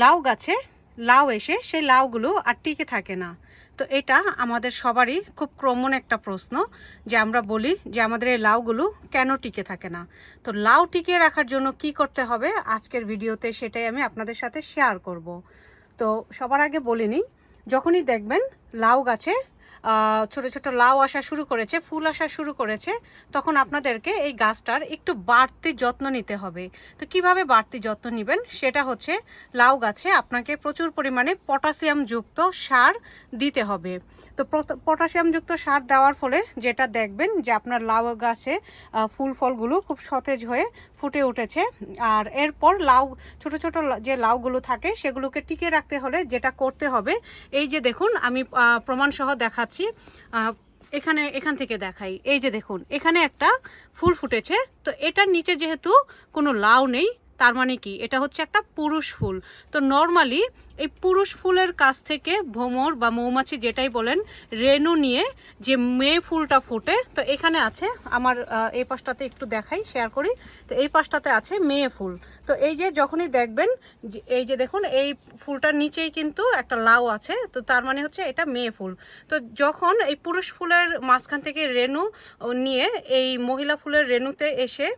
লাউ গাছে লাউ এসে সেই লাউগুলো আর টিকে থাকে না। তো এটা আমাদের সবারই খুব ক্রমণ একটা প্রশ্ন যে আমরা বলি যে আমাদের এই লাউগুলো কেন টিকে থাকে না। তো লাউ টিকে রাখার জন্য কি করতে হবে? আজকের ভিডিওতে সেটাই আমি আপনাদের সাথে শেয়ার করব। তো সবার আগে বলিনি নিই, যখনই দেখবেন লাউ গাছে ছোট ছোট লাউ আসা শুরু করেছে, ফুল আসা শুরু করেছে, তখন আপনাদেরকে এই গাছটার একটু বাড়তি যত্ন নিতে হবে। তো কীভাবে বাড়তি যত্ন নেবেন? সেটা হচ্ছে লাউ গাছে আপনাকে প্রচুর পরিমাণে পটাশিয়াম যুক্ত সার দিতে হবে। তো পটাশিয়ামযুক্ত সার দেওয়ার ফলে যেটা দেখবেন যে আপনার লাউ গাছে ফুল ফলগুলো খুব সতেজ হয়ে ফুটে উঠেছে। আর এরপর লাউ, ছোট ছোট যে লাউগুলো থাকে সেগুলোকে টিকে রাখতে হলে যেটা করতে হবে, এই যে দেখুন, আমি প্রমাণসহ দেখাচ্ছি। আহ, এখানে এখান থেকে দেখাই। এই যে দেখুন এখানে একটা ফুল ফুটেছে। তো এটার নিচে যেহেতু কোনো লাউ নেই তার মানে কি? এটা হচ্ছে একটা পুরুষ ফুল। তো নর্মালি এই পুরুষ ফুলের কাছ থেকে ভ্রমর বা মৌমাছি যেটাই বলেন রেণু নিয়ে যে মেয়ে ফুলটা ফুটে তো এখানে আছে আমার এই পাশটাতে একটু দেখাই শেয়ার করি। তো এই পাশটাতে আছে মেয়ে ফুল। তো এই যে যখনই দেখবেন এই যে দেখুন, এই ফুলটার নিচেই কিন্তু একটা লাউ আছে, তো তার মানে হচ্ছে এটা মেয়ে ফুল। তো যখন এই পুরুষ ফুলের মাঝখান থেকে রেণু নিয়ে এই মহিলা ফুলের রেণুতে এসে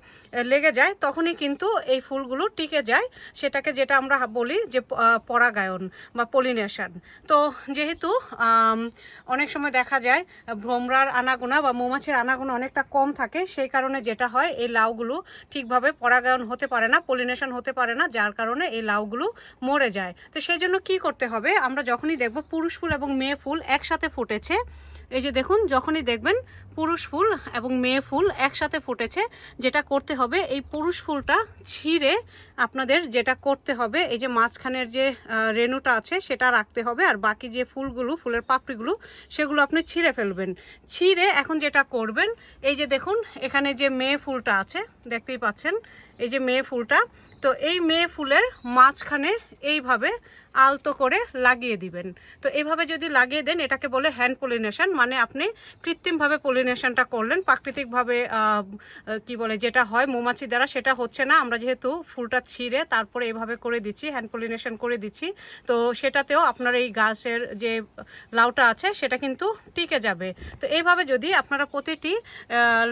লেগে যায়, তখনই কিন্তু এই ফুলগুলো টিকে যায়। সেটাকে যেটা আমরা বলি যে পরাগায়ন বা পলিনেশন। তো যেহেতু অনেক সময় দেখা যায়, ভ্রমরার আনাগোনা বা মৌমাছির আনাগোনা অনেকটা কম থাকে, সেই কারণে যেটা হয়, এই লাউগুলো ঠিকভাবে পরাগায়ন হতে পারে না, পলিনেশন হতে পারে না, যার কারণে এই লাউগুলো মরে যায়। তো সেই জন্য কী করতে হবে? আমরা যখনই দেখব পুরুষ ফুল এবং মেয়ে ফুল একসাথে ফুটেছে, এই যে দেখুন, যখনই দেখবেন পুরুষ ফুল এবং মেয়ে ফুল একসাথে ফুটেছে, যেটা করতে হবে, এই পুরুষ ফুলটা ছিঁড়ে আপনাদের যেটা করতে হবে, এই যে মাঝখানের যে রেণুটা আছে সেটা রাখতে হবে আর বাকি যে ফুলগুলো, ফুলের পাপড়িগুলো সেগুলো আপনি ছিঁড়ে ফেলবেন। ছিঁড়ে এখন যেটা করবেন, এই যে দেখুন, এখানে যে মেয়ে ফুলটা আছে, দেখতেই পাচ্ছেন, এই যে মেয়ে ফুলটা, তো এই মেয়ে ফুলের মাঝখানে এইভাবে আলতো করে লাগিয়ে দিবেন। তো এভাবে যদি লাগিয়ে দেন, এটাকে বলে হ্যান্ড পলিনেশন মানে আপনি কৃত্রিমভাবে পলিনেশনটা করলেন। প্রাকৃতিকভাবে কি বলে, যেটা হয় মৌমাছি দ্বারা, সেটা হচ্ছে না। আমরা যেহেতু ফুলটা ছিঁড়ে তারপরে এভাবে করে দিচ্ছি হ্যান্ড পলিনেশন করে দিচ্ছি, তো সেটাতেও আপনার এই গাছের যে লাউটা আছে, সেটা কিন্তু টিকে যাবে। তো এইভাবে যদি আপনারা প্রতিটি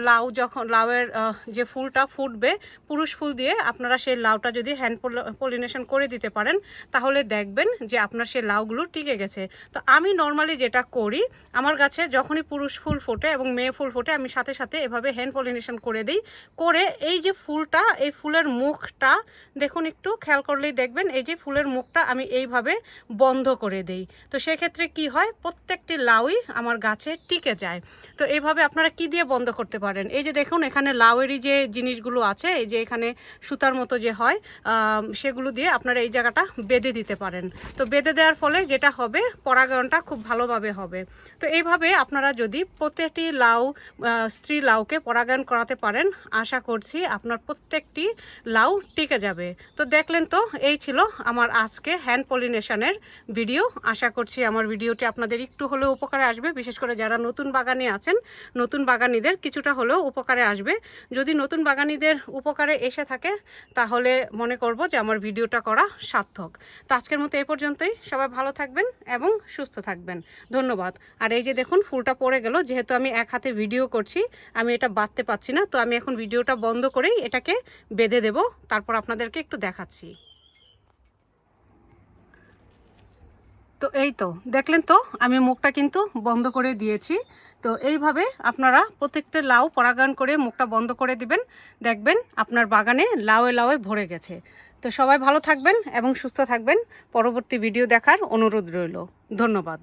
লাউ যখন, লাউয়ের যে ফুলটা ফুটবে, পুরুষ ফুল দিয়ে আপনারা সেই লাউটা যদি হ্যান্ড পলিনেশন করে দিতে পারেন, তাহলে দেখবেন যে আপনার সে লাউগুলো টিকে গেছে। তো আমি নর্মালি যেটা করি, আমার গাছে যখনই পুরুষ ফুল ফোটে এবং মেয়ে ফুল ফোটে, আমি সাথে সাথে এভাবে হ্যান্ড পলিনেশন করে দিই। করে এই যে ফুলটা, এই ফুলের মুখটা, দেখুন একটু খেয়াল করলেই দেখবেন, এই যে ফুলের মুখটা আমি এইভাবে বন্ধ করে দেই। তো সেক্ষেত্রে কি হয়, প্রত্যেকটি লাউই আমার গাছে টিকে যায়। তো এইভাবে আপনারা কি দিয়ে বন্ধ করতে পারেন? এই যে দেখুন, এখানে লাউয়েরই যে জিনিসগুলো আছে, এই যে এখানে সুতার মতো যে হয় সেগুলো দিয়ে আপনারা এই জায়গাটা বেঁধে দিতে পারেন। তো বেঁধে দেওয়ার ফলে যেটা হবে, পরাগায়নটা খুব ভালোভাবে হবে। তো এইভাবে আপনারা যদি প্রত্যেকটি লাউ স্ত্রী লাউকে পরাগায়ন করাতে পারেন, আশা করছি আপনার প্রত্যেকটি লাউ টিকে যাবে। তো দেখলেন তো, এই ছিল আমার আজকে হ্যান্ড পলিনেশনের ভিডিও আশা করছি আমার ভিডিওটি আপনাদের একটু হলেও উপকারে আসবে। বিশেষ করে যারা নতুন বাগানে আছেন, নতুন বাগানিদের কিছুটা হলেও উপকারে আসবে। যদি নতুন বাগানিদের উপকারে এসে থাকে, তাহলে মনে করব যে আমার ভিডিওটা করা সার্থক। তো আজকের মতো এই পর্যন্তই। সবাই ভালো থাকবেন এবং সুস্থ থাকবেন। ধন্যবাদ। আর এই যে দেখুন, ফুলটা পড়ে গেল। যেহেতু আমি এক হাতে ভিডিও করছি, আমি এটা বাঁধতে পারছি না। তো আমি এখন ভিডিওটা বন্ধ করেই এটাকে বেঁধে দেব। তারপর আপনাদেরকে একটু দেখাচ্ছি। তো এই তো, দেখলেন তো, আমি মুখটা কিন্তু বন্ধ করে দিয়েছি। তো এইভাবে আপনারা প্রত্যেকটা লাউ পরাগায়ন করে মুখটা বন্ধ করে দিবেন। দেখবেন আপনার বাগানে লাউয়ে লাউয়ে ভরে গেছে। তো সবাই ভালো থাকবেন এবং সুস্থ থাকবেন। পরবর্তী ভিডিও দেখার অনুরোধ রইল। ধন্যবাদ।